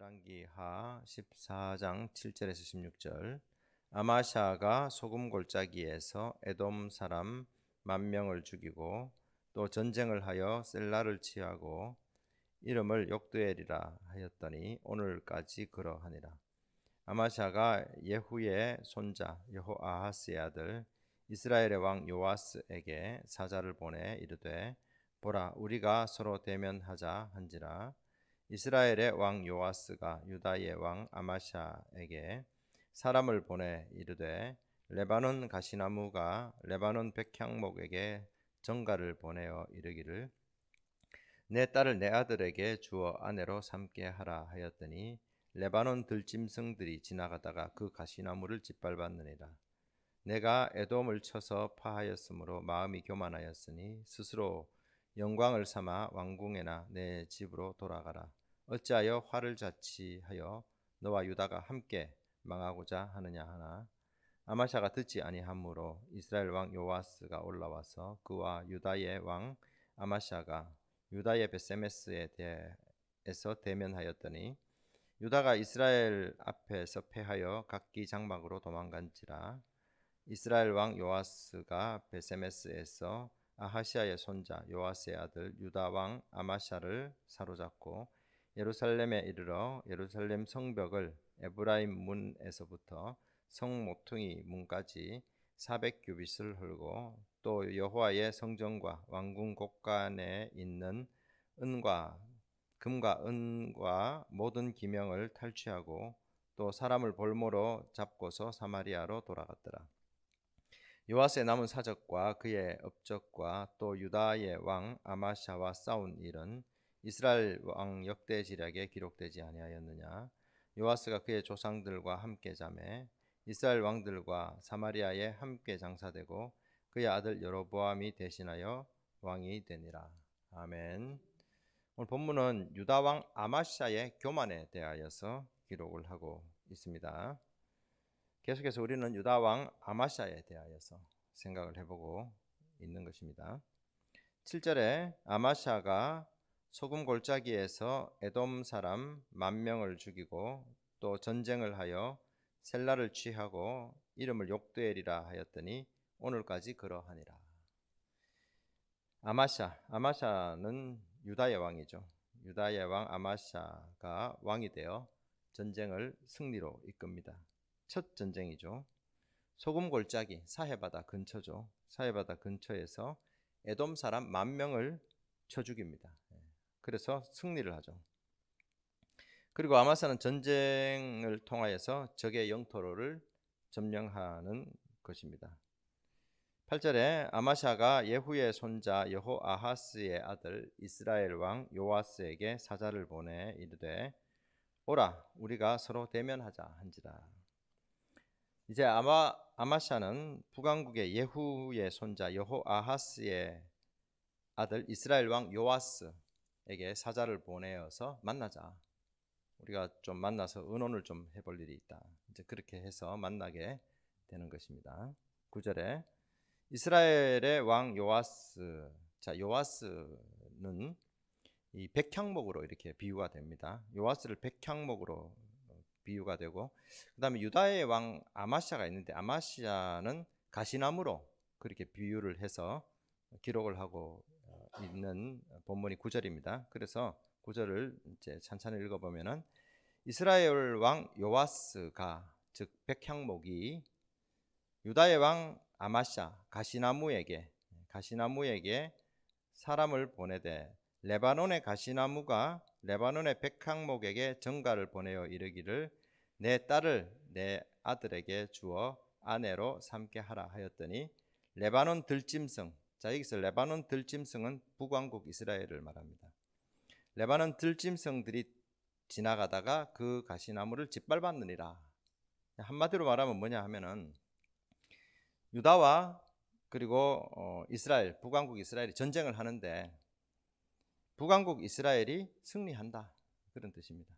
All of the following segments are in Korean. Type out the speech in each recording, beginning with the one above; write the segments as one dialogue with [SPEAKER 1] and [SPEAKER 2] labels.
[SPEAKER 1] 열왕기하 14장 7절에서 16절. 아마샤가 소금 골짜기에서 에돔 사람 만 명을 죽이고 또 전쟁을 하여 셀라를 취하고 이름을 욕두엘이라 하였더니 오늘까지 그러하니라. 아마샤가 예후의 손자 여호아하스의 아들 이스라엘의 왕 요아스에게 사자를 보내 이르되 보라 우리가 서로 대면하자 한지라 이스라엘의 왕 요아스가 유다의 왕 아마샤에게 사람을 보내 이르되 레바논 가시나무가 레바논 백향목에게 정가를 보내어 이르기를 내 딸을 내 아들에게 주어 아내로 삼게 하라 하였더니 레바논 들짐승들이 지나가다가 그 가시나무를 짓밟았느니라. 내가 에돔을 쳐서 파하였으므로 마음이 교만하였으니 스스로 영광을 삼아 왕궁에나 내 집으로 돌아가라 어찌하여 화를 자치하여 너와 유다가 함께 망하고자 하느냐 하나? 아마샤가 듣지 아니하므로 이스라엘 왕 요아스가 올라와서 그와 유다의 왕 아마샤가 유다의 베세메스에 대해서 대면하였더니 유다가 이스라엘 앞에서 패하여 각기 장막으로 도망간지라 이스라엘 왕 요아스가 베세메스에서 아하시아의 손자 요아스의 아들 유다 왕 아마샤를 사로잡고 예루살렘에 이르러 예루살렘 성벽을 에브라임 문에서부터 성 모퉁이 문까지 400규빗을 헐고 또 여호와의 성전과 왕궁 곳간에 있는 은과 금과 은과 모든 기명을 탈취하고 또 사람을 볼모로 잡고서 사마리아로 돌아갔더라. 요아스의 남은 사적과 그의 업적과 또 유다의 왕 아마샤와 싸운 일은 이스라엘 왕 역대지략에 기록되지 아니하였느냐 요아스가 그의 조상들과 함께 자매 이스라엘 왕들과 사마리아에 함께 장사되고 그의 아들 여로보암이 대신하여 왕이 되니라 아멘. 오늘 본문은 유다 왕 아마샤의 교만에 대하여서 기록을 하고 있습니다. 계속해서 우리는 유다 왕 아마샤에 대하여서 생각을 해보고 있는 것입니다. 7절에 아마샤가 소금 골짜기에서 에돔 사람 만 명을 죽이고 또 전쟁을 하여 셀라를 취하고 이름을 욕드엘이라 하였더니 오늘까지 그러하니라. 아마샤, 아마샤는 유다의 왕이죠. 유다의 왕 아마샤가 왕이 되어 전쟁을 승리로 이끕니다. 첫 전쟁이죠. 소금 골짜기 사해바다 근처죠. 사해바다 근처에서 에돔 사람 만 명을 쳐 죽입니다. 그래서 승리를 하죠. 그리고 아마사는 전쟁을 통하여서 적의 영토를 점령하는 것입니다. 8절에 아마샤가 예후의 손자 여호 아하스의 아들 이스라엘 왕 요아스에게 사자를 보내 이르되 오라 우리가 서로 대면하자 한지라. 이제 아마 아마샤는 북왕국의 예후의 손자 여호 아하스의 아들 이스라엘 왕 요아스 에게 사자를 보내어서 만나자. 우리가 좀 만나서 의논을 좀 해볼 일이 있다. 이제 그렇게 해서 만나게 되는 것입니다. 9절에 이스라엘의 왕 요아스. 자, 요아스는 이 백향목으로 이렇게 비유가 됩니다. 요아스를 백향목으로 비유가 되고 그다음에 유다의 왕 아마시아가 있는데 아마시아는 가시나무로 그렇게 비유를 해서 기록을 하고 있는 본문이 9절입니다. 그래서 9절을 이제 찬찬히 읽어보면은 이스라엘 왕 요아스가 즉 백향목이 유다의 왕 아마샤 가시나무에게 가시나무에게 사람을 보내되 레바논의 가시나무가 레바논의 백향목에게 정가를 보내어 이르기를 내 딸을 내 아들에게 주어 아내로 삼게 하라 하였더니 레바논 들짐승 자 여기서 레바논 들짐승은 북왕국 이스라엘을 말합니다. 레바논 들짐승들이 지나가다가 그 가시나무를 짓밟았느니라. 한마디로 말하면 뭐냐 하면은 유다와 그리고 어, 이스라엘 북왕국 이스라엘이 전쟁을 하는데 북왕국 이스라엘이 승리한다 그런 뜻입니다.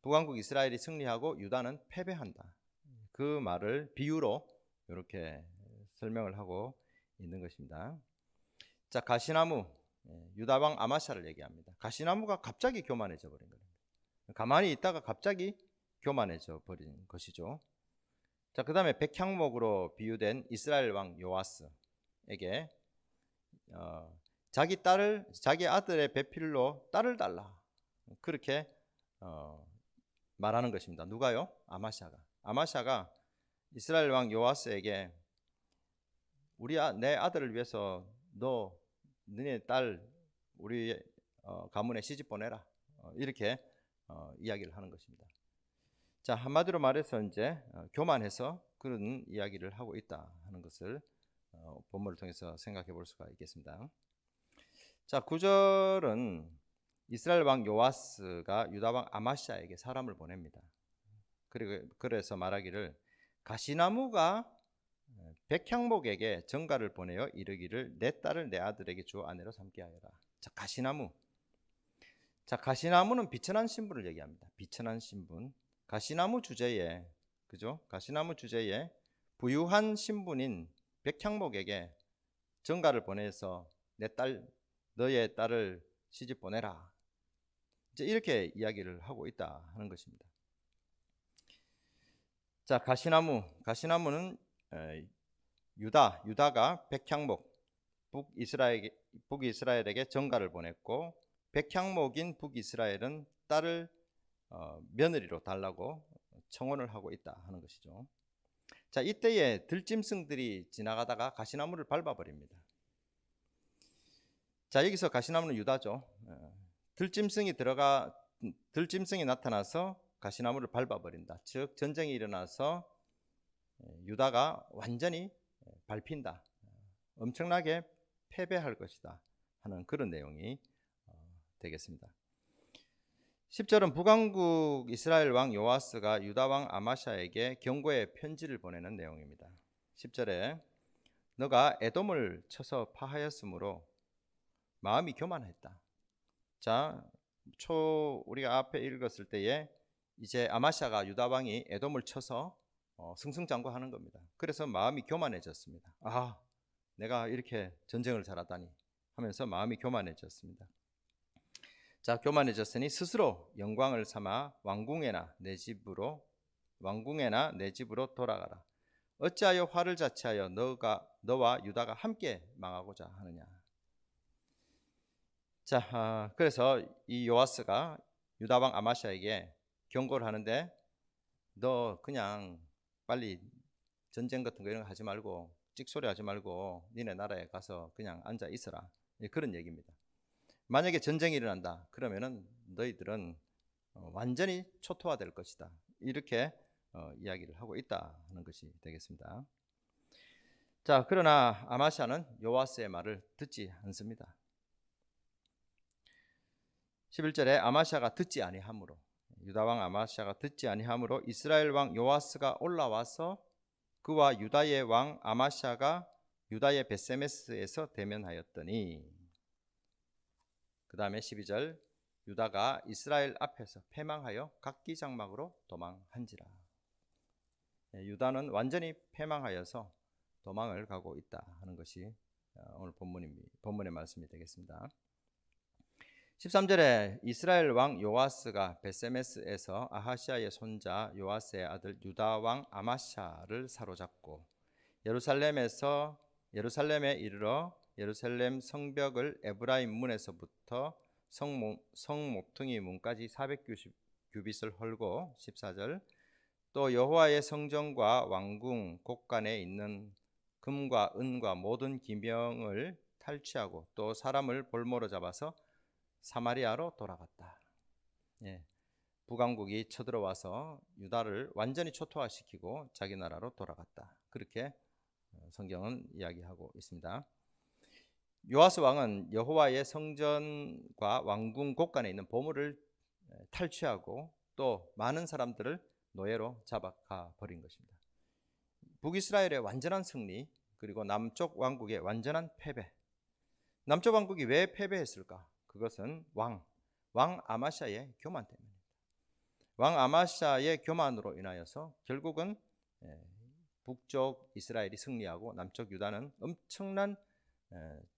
[SPEAKER 1] 북왕국 이스라엘이 승리하고 유다는 패배한다. 그 말을 비유로 이렇게 설명을 하고 있는 것입니다. 자, 가시나무 예, 유다 왕 아마샤를 얘기합니다. 가시나무가 갑자기 교만해져 버린 겁니다. 가만히 있다가 갑자기 교만해져 버린 것이죠. 자, 그다음에 백향목으로 비유된 이스라엘 왕 요아스에게 어, 자기 딸을 자기 아들의 배필로 딸을 달라 그렇게 어, 말하는 것입니다. 누가요? 아마샤가. 아마샤가 이스라엘 왕 요아스에게 우리 아, 내 아들을 위해서 너 너네 딸 우리 어, 가문에 시집 보내라 어, 이렇게 어, 이야기를 하는 것입니다. 자 한마디로 말해서 이제 어, 교만해서 그런 이야기를 하고 있다 하는 것을 어, 본문을 통해서 생각해 볼 수가 있겠습니다. 자 9절은 이스라엘 왕 요아스가 유다 왕 아마샤에게 사람을 보냅니다. 그리고 그래서 말하기를 가시나무가 백향목에게 정가를 보내어 이르기를 내 딸을 내 아들에게 주 아내로 삼게 하여라. 자 가시나무. 자 가시나무는 비천한 신분을 얘기합니다. 비천한 신분. 가시나무 주제에 그죠? 가시나무 주제에 부유한 신분인 백향목에게 정가를 보내서 내 딸 너의 딸을 시집 보내라. 이제 이렇게 이야기를 하고 있다 하는 것입니다. 자 가시나무 가시나무는 에, 유다 유다가 백향목 북이스라엘 북이스라엘에게 정가를 보냈고 백향목인 북이스라엘은 딸을 어, 며느리로 달라고 청혼을 하고 있다 하는 것이죠. 자 이때에 들짐승들이 지나가다가 가시나무를 밟아버립니다. 자 여기서 가시나무는 유다죠. 어, 들짐승이 들어가 들짐승이 나타나서 가시나무를 밟아버린다. 즉 전쟁이 일어나서 유다가 완전히 밟힌다. 엄청나게 패배할 것이다 하는 그런 내용이 어, 되겠습니다. 10절은 북왕국 이스라엘 왕 요아스가 유다 왕 아마샤에게 경고의 편지를 보내는 내용입니다. 10절에 너가 에돔을 쳐서 파하였으므로 마음이 교만했다. 자, 초 우리가 앞에 읽었을 때에 이제 아마샤가 유다 왕이 에돔을 쳐서 어, 승승장구하는 겁니다. 그래서 마음이 교만해졌습니다. 아, 내가 이렇게 전쟁을 잘하다니 하면서 마음이 교만해졌습니다. 자, 교만해졌으니 스스로 영광을 삼아 왕궁에나 내 집으로 왕궁에나 내 집으로 돌아가라. 어찌하여 화를 자체하여 너가 너와 유다가 함께 망하고자 하느냐. 자, 아, 그래서 이 요아스가 유다 왕 아마샤에게 경고를 하는데 너 그냥 빨리 전쟁 같은 거 이런 거 하지 말고 찍소리 하지 말고 니네 나라에 가서 그냥 앉아 있어라. 예, 그런 얘기입니다. 만약에 전쟁이 일어난다. 그러면은 너희들은 어, 완전히 초토화될 것이다. 이렇게 어, 이야기를 하고 있다 하는 것이 되겠습니다. 자, 그러나 아마샤는 요아스의 말을 듣지 않습니다. 11절에 아마샤가 듣지 아니하므로 유다 왕 아마샤가 듣지 아니하므로 이스라엘 왕 요아스가 올라와서 그와 유다의 왕 아마샤가 유다의 베세메스에서 대면하였더니 그 다음에 12절 유다가 이스라엘 앞에서 패망하여 각기 장막으로 도망한지라 예, 유다는 완전히 패망하여서 도망을 가고 있다 하는 것이 어, 오늘. 본문의 말씀이 되겠습니다. 13절에 이스라엘 왕 요아스가 베세메스에서 아하시아의 손자 요아스의 아들 유다 왕 아마샤를 사로잡고 예루살렘에서 예루살렘에 이르러 예루살렘 성벽을 에브라임 문에서부터 성목퉁이 문까지 490규빗을 헐고 14절 또 여호와의 성전과 왕궁 곳간에 있는 금과 은과 모든 기명을 탈취하고 또 사람을 볼모로 잡아서 사마리아로 돌아갔다. 예, 북왕국이 쳐들어와서 유다를 완전히 초토화시키고 자기 나라로 돌아갔다. 그렇게 어, 성경은 이야기하고 있습니다. 요아스 왕은 여호와의 성전과 왕궁 곳간에 있는 보물을 탈취하고 또 많은 사람들을 노예로 잡아가 버린 것입니다. 북이스라엘의 완전한 승리 그리고 남쪽 왕국의 완전한 패배. 남쪽 왕국이 왜 패배했을까? 그것은 왕, 왕 아마샤의 교만 때문입니다. 왕 아마샤의 교만으로 인하여서 결국은 북쪽 이스라엘이 승리하고 남쪽 유다는 엄청난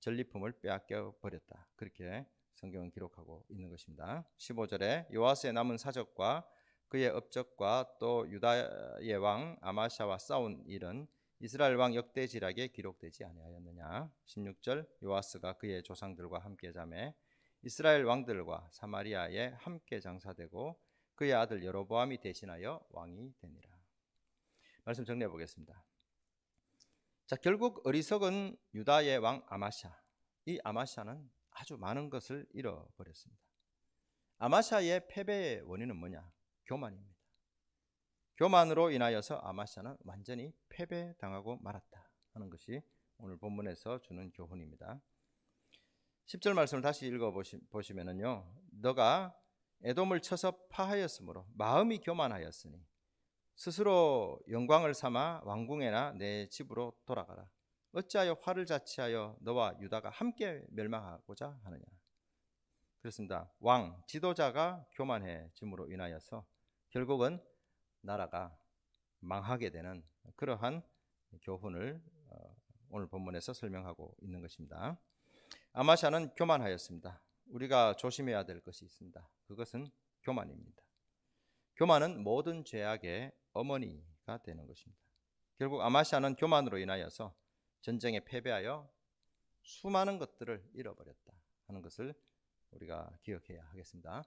[SPEAKER 1] 전리품을 빼앗겨 버렸다. 그렇게 성경은 기록하고 있는 것입니다. 15절에 요아스의 남은 사적과 그의 업적과 또 유다의 왕 아마샤와 싸운 일은 이스라엘 왕 역대지락에 기록되지 아니하였느냐. 16절 요아스가 그의 조상들과 함께 잠에 이스라엘 왕들과 사마리아에 함께 장사되고 그의 아들 여로보암이 대신하여 왕이 되니라. 말씀 정리해 보겠습니다. 자, 결국 어리석은 유다의 왕 아마샤. 이 아마샤는 아주 많은 것을 잃어버렸습니다. 아마샤의 패배의 원인은 뭐냐? 교만입니다. 교만으로 인하여서 아마샤는 완전히 패배당하고 말았다 하는 것이 오늘 본문에서 주는 교훈입니다. 10절 말씀을 다시 읽어 보시면은요. 너가 에돔을 쳐서 파하였으므로 마음이 교만하였으니 스스로 영광을 삼아 왕궁에나 내 집으로 돌아가라. 어찌하여 화를 자치하여 너와 유다가 함께 멸망하고자 하느냐. 그렇습니다. 왕 지도자가 교만해짐으로 인하여서 결국은 나라가 망하게 되는 그러한 교훈을 어, 오늘 본문에서 설명하고 있는 것입니다. 아마샤는 교만하였습니다. 우리가 조심해야 될 것이 있습니다. 그것은 교만입니다. 교만은 모든 죄악의 어머니가 되는 것입니다. 결국 아마샤는 교만으로 인하여서 전쟁에 패배하여 수많은 것들을 잃어버렸다 하는 것을 우리가 기억해야 하겠습니다.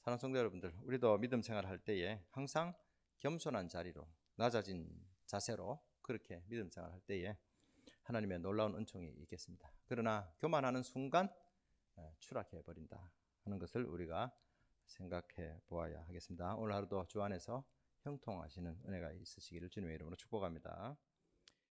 [SPEAKER 1] 사랑하는 성도 여러분들, 우리도 믿음 생활할 때에 항상 겸손한 자리로 낮아진 자세로 그렇게 믿음 생활할 때에 하나님의 놀라운 은총이 있겠습니다. 그러나 교만하는 순간 추락해 버린다 하는 것을 우리가 생각해 보아야 하겠습니다. 오늘 하루도 주 안에서 형통하시는 은혜가 있으시기를 주님의 이름으로 축복합니다.